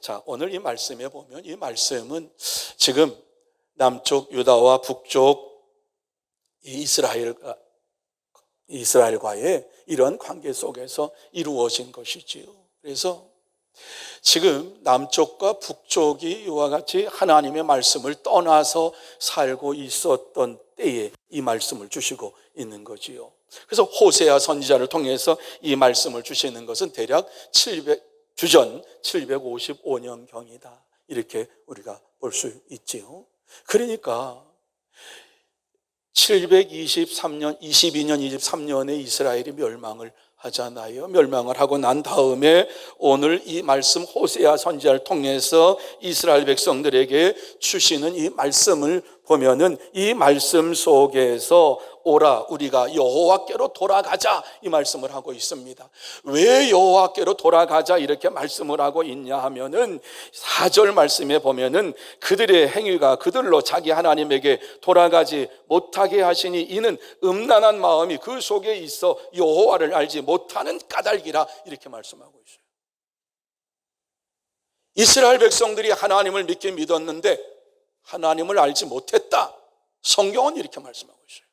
자, 오늘 이 말씀에 보면 이 말씀은 지금 남쪽 유다와 북쪽 이 이스라엘과 이스라엘과의 이런 관계 속에서 이루어진 것이지요. 그래서 지금 남쪽과 북쪽이 이와 같이 하나님의 말씀을 떠나서 살고 있었던 때에 이 말씀을 주시고 있는 거지요. 그래서 호세아 선지자를 통해서 이 말씀을 주시는 것은 대략 700 주전 755년 경이다. 이렇게 우리가 볼 수 있지요. 그러니까 723년, 22년, 23년에 이스라엘이 멸망을 하잖아요. 멸망을 하고 난 다음에 오늘 이 말씀 호세아 선지자를 통해서 이스라엘 백성들에게 주시는 이 말씀을 보면은 이 말씀 속에서 오라 우리가 여호와께로 돌아가자 이 말씀을 하고 있습니다. 왜 여호와께로 돌아가자 이렇게 말씀을 하고 있냐 하면은 4절 말씀에 보면은 그들의 행위가 그들로 자기 하나님에게 돌아가지 못하게 하시니 이는 음란한 마음이 그 속에 있어 여호와를 알지 못하는 까닭이라 이렇게 말씀하고 있어요. 이스라엘 백성들이 하나님을 믿게 믿었는데 하나님을 알지 못했다. 성경은 이렇게 말씀하고 있어요.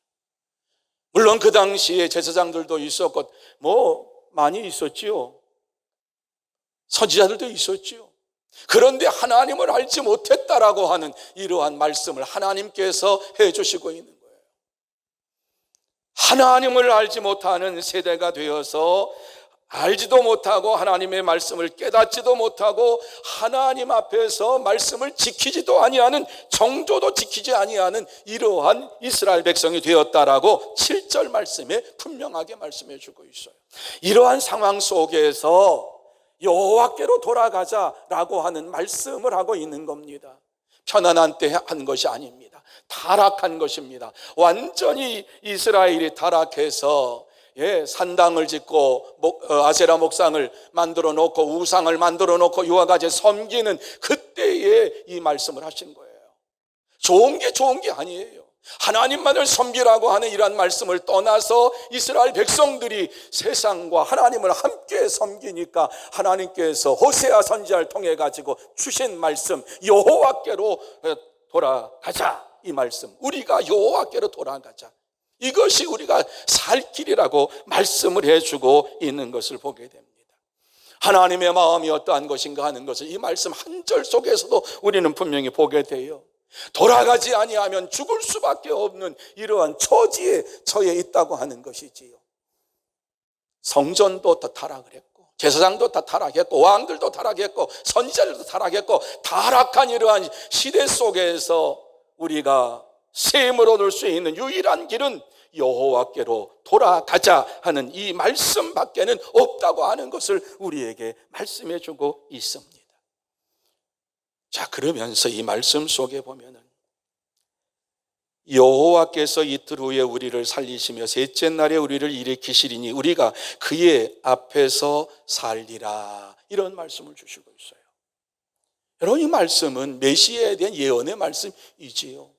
물론 그 당시에 제사장들도 있었고 뭐 많이 있었지요. 선지자들도 있었지요. 그런데 하나님을 알지 못했다라고 하는 이러한 말씀을 하나님께서 해 주시고 있는 거예요. 하나님을 알지 못하는 세대가 되어서 알지도 못하고 하나님의 말씀을 깨닫지도 못하고 하나님 앞에서 말씀을 지키지도 아니하는 정조도 지키지 아니하는 이러한 이스라엘 백성이 되었다라고 7절 말씀에 분명하게 말씀해 주고 있어요. 이러한 상황 속에서 여호와께로 돌아가자라고 하는 말씀을 하고 있는 겁니다. 편안한 때 한 것이 아닙니다. 타락한 것입니다. 완전히 이스라엘이 타락해서 예, 산당을 짓고 목, 어, 아세라 목상을 만들어 놓고 우상을 만들어 놓고 이와 같이 섬기는 그때에 이 말씀을 하신 거예요. 좋은 게 좋은 게 아니에요. 하나님만을 섬기라고 하는 이러한 말씀을 떠나서 이스라엘 백성들이 세상과 하나님을 함께 섬기니까 하나님께서 호세아 선지자를 통해 가지고 주신 말씀 여호와께로 돌아가자 이 말씀 우리가 여호와께로 돌아가자 이것이 우리가 살 길이라고 말씀을 해주고 있는 것을 보게 됩니다. 하나님의 마음이 어떠한 것인가 하는 것을 이 말씀 한 절 속에서도 우리는 분명히 보게 돼요. 돌아가지 아니하면 죽을 수밖에 없는 이러한 처지에 처해 있다고 하는 것이지요. 성전도 다 타락을 했고 제사장도 다 타락했고 왕들도 타락했고 선지자들도 타락했고 타락한 이러한 시대 속에서 우리가 셈을 얻을 수 있는 유일한 길은 여호와께로 돌아가자 하는 이 말씀밖에는 없다고 하는 것을 우리에게 말씀해 주고 있습니다. 자, 그러면서 이 말씀 속에 보면은 여호와께서 이틀 후에 우리를 살리시며 셋째 날에 우리를 일으키시리니 우리가 그의 앞에서 살리라. 이런 말씀을 주시고 있어요. 여러분 이 말씀은 메시아에 대한 예언의 말씀이지요.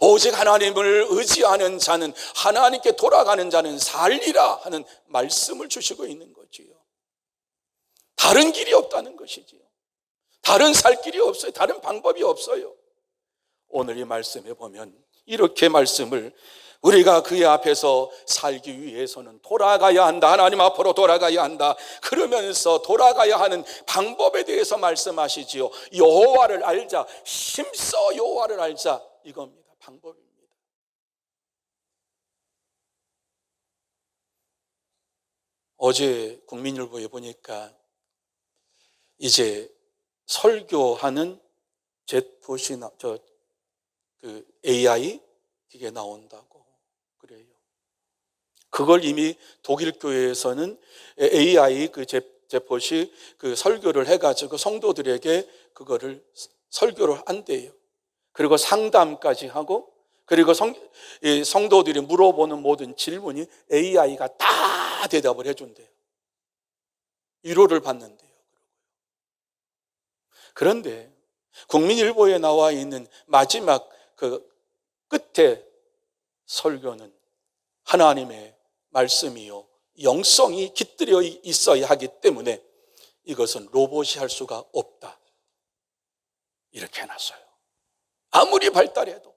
오직 하나님을 의지하는 자는 하나님께 돌아가는 자는 살리라 하는 말씀을 주시고 있는 거지요. 다른 길이 없다는 것이지요. 다른 살 길이 없어요. 다른 방법이 없어요. 오늘 이 말씀에 보면 이렇게 말씀을 우리가 그의 앞에서 살기 위해서는 돌아가야 한다. 하나님 앞으로 돌아가야 한다. 그러면서 돌아가야 하는 방법에 대해서 말씀하시지요. 여호와를 알자. 힘써 여호와를 알자. 이겁니다. 방법입니다. 어제 국민일보에 보니까 이제 설교하는 젯봇이 저그 AI 이게 나온다고 그래요. 그걸 이미 독일 교회에서는 AI 그 젯봇이 그 설교를 해가지고 성도들에게 그거를 설교를 한대요. 그리고 상담까지 하고 그리고 성, 성도들이 물어보는 모든 질문이 AI가 다 대답을 해준대요. 위로를 받는데요. 그런데 국민일보에 나와 있는 마지막 그 끝에 설교는 하나님의 말씀이요. 영성이 깃들여 있어야 하기 때문에 이것은 로봇이 할 수가 없다. 이렇게 해놨어요. 아무리 발달해도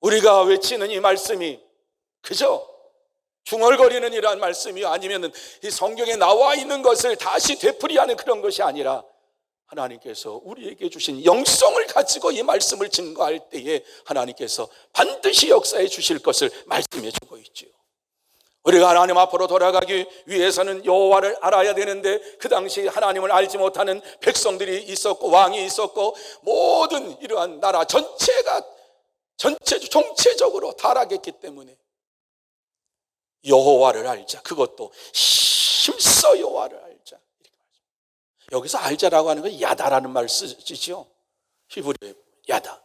우리가 외치는 이 말씀이 그저 중얼거리는 이러한 말씀이 아니면은 이 성경에 나와 있는 것을 다시 되풀이하는 그런 것이 아니라 하나님께서 우리에게 주신 영성을 가지고 이 말씀을 증거할 때에 하나님께서 반드시 역사해 주실 것을 말씀해 주고 있지요. 우리가 하나님 앞으로 돌아가기 위해서는 여호와를 알아야 되는데 그 당시 하나님을 알지 못하는 백성들이 있었고 왕이 있었고 모든 이러한 나라 전체가 전체 총체적으로 타락했기 때문에 여호와를 알자. 그것도 힘써 여호와를 알자. 여기서 알자라고 하는 건 야다라는 말 쓰시죠. 히브리어 야다.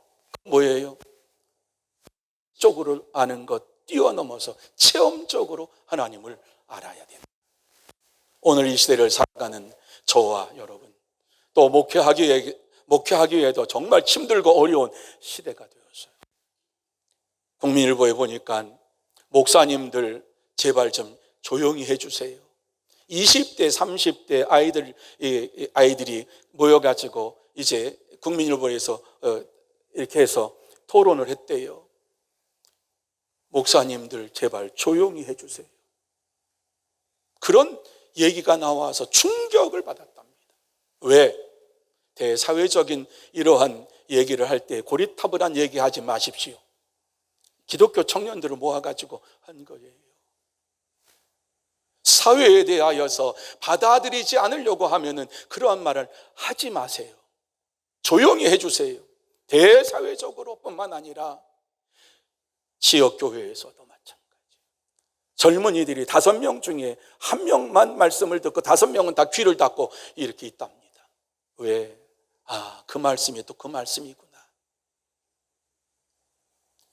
뭐예요? 쪽으로 아는 것 뛰어넘어서 체험적으로 하나님을 알아야 된다. 오늘 이 시대를 살아가는 저와 여러분 또 목회하기 위해, 목회하기 위해도 정말 힘들고 어려운 시대가 되었어요. 국민일보에 보니까 목사님들 제발 좀 조용히 해주세요. 20대, 30대 아이들, 아이들이 모여가지고 이제 국민일보에서 어, 이렇게 해서 토론을 했대요. 목사님들 제발 조용히 해주세요. 그런 얘기가 나와서 충격을 받았답니다. 왜? 대사회적인 이러한 얘기를 할 때 고리타분한 얘기하지 마십시오. 기독교 청년들을 모아가지고 한 거예요. 사회에 대하여서 받아들이지 않으려고 하면은 그러한 말을 하지 마세요. 조용히 해주세요. 대사회적으로 뿐만 아니라 지역교회에서도 마찬가지. 젊은이들이 다섯 명 중에 한 명만 말씀을 듣고 다섯 명은 다 귀를 닫고 이렇게 있답니다. 왜? 아, 그 말씀이 또 그 말씀이구나.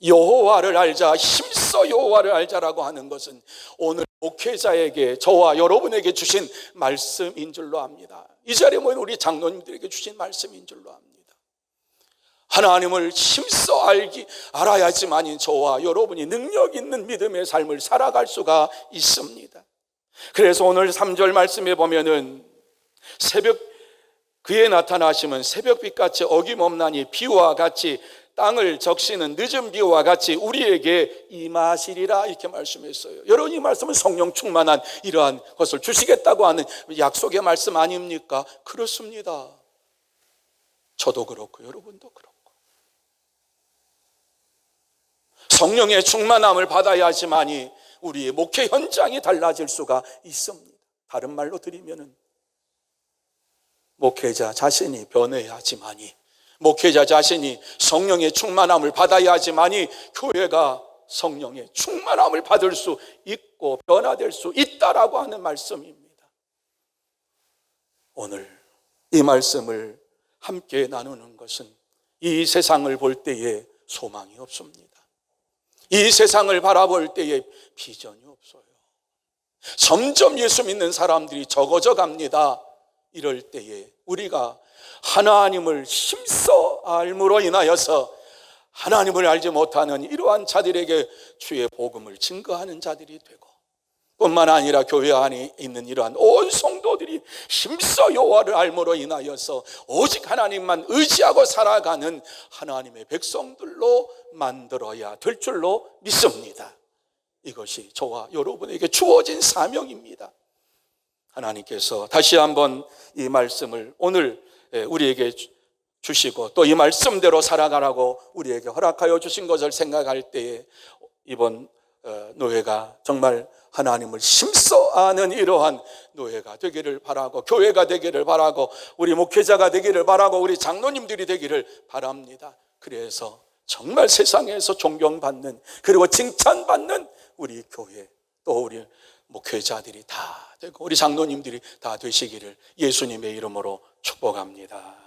여호와를 알자, 힘써 여호와를 알자라고 하는 것은 오늘 목회자에게 저와 여러분에게 주신 말씀인 줄로 압니다. 이 자리에 모인 우리 장로님들에게 주신 말씀인 줄로 압니다. 하나님을 힘써 알기 알아야지만이 저와 여러분이 능력 있는 믿음의 삶을 살아갈 수가 있습니다. 그래서 오늘 3절 말씀에 보면은 새벽 그에 나타나시면 새벽빛 같이 어김없나니 비와 같이 땅을 적시는 늦은 비와 같이 우리에게 임하시리라 이렇게 말씀했어요. 여러분 이 말씀은 성령 충만한 이러한 것을 주시겠다고 하는 약속의 말씀 아닙니까? 그렇습니다. 저도 그렇고 여러분도 그렇고. 성령의 충만함을 받아야지만이 우리의 목회 현장이 달라질 수가 있습니다. 다른 말로 드리면은 목회자 자신이 변해야지만이 목회자 자신이 성령의 충만함을 받아야지만이 교회가 성령의 충만함을 받을 수 있고 변화될 수 있다라고 하는 말씀입니다. 오늘 이 말씀을 함께 나누는 것은 이 세상을 볼 때에 소망이 없습니다. 이 세상을 바라볼 때에 비전이 없어요. 점점 예수 믿는 사람들이 적어져 갑니다. 이럴 때에 우리가 하나님을 힘써 알므로 인하여서 하나님을 알지 못하는 이러한 자들에게 주의 복음을 증거하는 자들이 되고 뿐만 아니라 교회 안에 있는 이러한 온 성도들이 힘써 여호와를 알므로 인하여서 오직 하나님만 의지하고 살아가는 하나님의 백성들로 만들어야 될 줄로 믿습니다. 이것이 저와 여러분에게 주어진 사명입니다. 하나님께서 다시 한번 이 말씀을 오늘 우리에게 주시고 또 이 말씀대로 살아가라고 우리에게 허락하여 주신 것을 생각할 때에 이번 어, 노예가 정말 하나님을 힘써 아는 이러한 노예가 되기를 바라고 교회가 되기를 바라고 우리 목회자가 되기를 바라고 우리 장로님들이 되기를 바랍니다. 그래서 정말 세상에서 존경받는 그리고 칭찬받는 우리 교회 또 우리 목회자들이 다 되고 우리 장로님들이 다 되시기를 예수님의 이름으로 축복합니다.